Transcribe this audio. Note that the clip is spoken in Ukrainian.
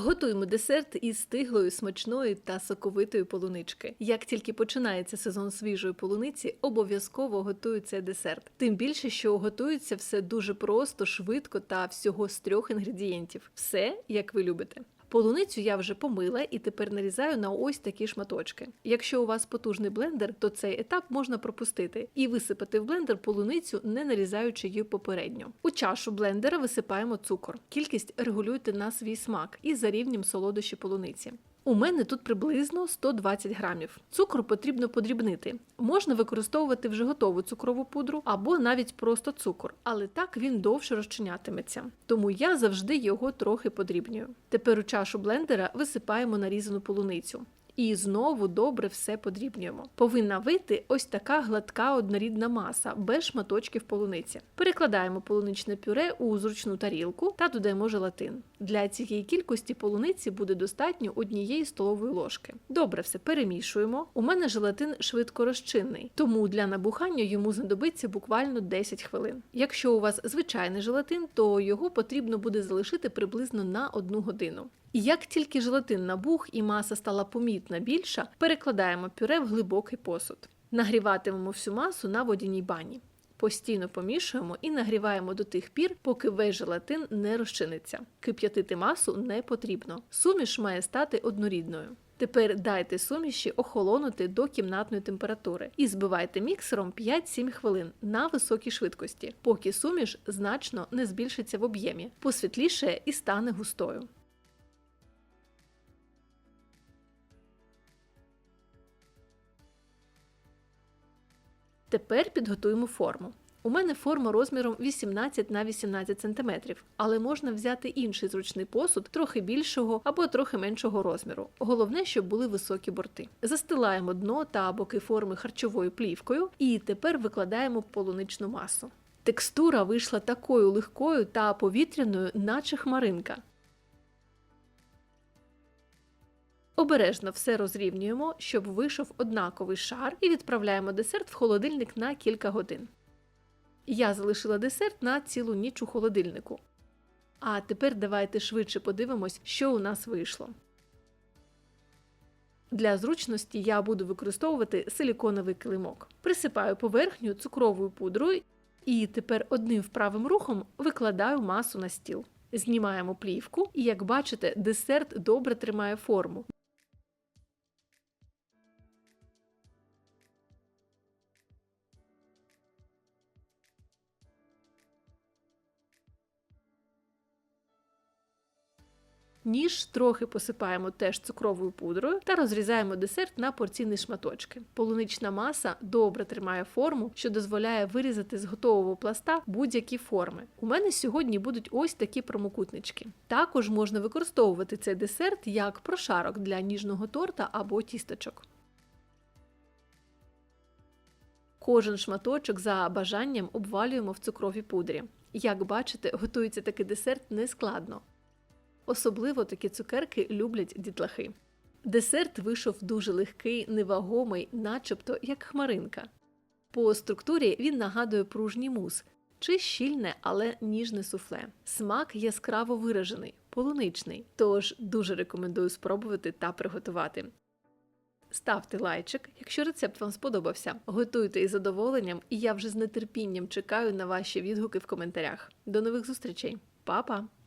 Готуємо десерт із тиглою, смачної та соковитої полунички. Як тільки починається сезон свіжої полуниці, обов'язково цей десерт. Тим більше, що готується все дуже просто, швидко та всього з трьох інгредієнтів. Все як ви любите. Полуницю я вже помила і тепер нарізаю на ось такі шматочки. Якщо у вас потужний блендер, то цей етап можна пропустити і висипати в блендер полуницю, не нарізаючи її попередньо. У чашу блендера висипаємо цукор. Кількість регулюйте на свій смак і за рівнем солодощі полуниці. У мене тут приблизно 120 грамів. Цукру потрібно подрібнити. Можна використовувати вже готову цукрову пудру або навіть просто цукор, але так він довше розчинятиметься. Тому я завжди його трохи подрібнюю. Тепер у чашу блендера висипаємо нарізану полуницю. І знову добре все подрібнюємо. Повинна вийти ось така гладка однорідна маса, без шматочків полуниці. Перекладаємо полуничне пюре у зручну тарілку та додаємо желатин. Для цієї кількості полуниці буде достатньо однієї столової ложки. Добре все перемішуємо. У мене желатин швидко розчинний, тому для набухання йому знадобиться буквально 10 хвилин. Якщо у вас звичайний желатин, то його потрібно буде залишити приблизно на 1 годину. І як тільки желатин набух і маса стала помітна більша, перекладаємо пюре в глибокий посуд. Нагріватимемо всю масу на водяній бані. Постійно помішуємо і нагріваємо до тих пір, поки весь желатин не розчиниться. Кип'ятити масу не потрібно. Суміш має стати однорідною. Тепер дайте суміші охолонути до кімнатної температури і збивайте міксером 5-7 хвилин на високій швидкості, поки суміш значно не збільшиться в об'ємі, посвітліше і стане густою. Тепер підготуємо форму. У мене форма розміром 18 на 18 см, але можна взяти інший зручний посуд трохи більшого або трохи меншого розміру. Головне, щоб були високі борти. Застилаємо дно та боки форми харчовою плівкою і тепер викладаємо полуничну масу. Текстура вийшла такою легкою та повітряною, наче хмаринка. Обережно все розрівнюємо, щоб вийшов однаковий шар, і відправляємо десерт в холодильник на кілька годин. Я залишила десерт на цілу ніч у холодильнику. А тепер давайте швидше подивимось, що у нас вийшло. Для зручності я буду використовувати силіконовий килимок. Присипаю поверхню цукровою пудрою і тепер одним вправим рухом викладаю масу на стіл. Знімаємо плівку, і, як бачите, десерт добре тримає форму. Ніж трохи посипаємо теж цукровою пудрою та розрізаємо десерт на порційні шматочки. Полунична маса добре тримає форму, що дозволяє вирізати з готового пласта будь-які форми. У мене сьогодні будуть ось такі прямокутнички. Також можна використовувати цей десерт як прошарок для ніжного торта або тісточок. Кожен шматочок за бажанням обвалюємо в цукровій пудрі. Як бачите, готується такий десерт нескладно. Особливо такі цукерки люблять дітлахи. Десерт вийшов дуже легкий, невагомий, начебто як хмаринка. По структурі він нагадує пружній мус чи щільне, але ніжне суфле. Смак яскраво виражений, полуничний, тож дуже рекомендую спробувати та приготувати. Ставте лайчик, якщо рецепт вам сподобався. Готуйте із задоволенням, і я вже з нетерпінням чекаю на ваші відгуки в коментарях. До нових зустрічей, Па-па!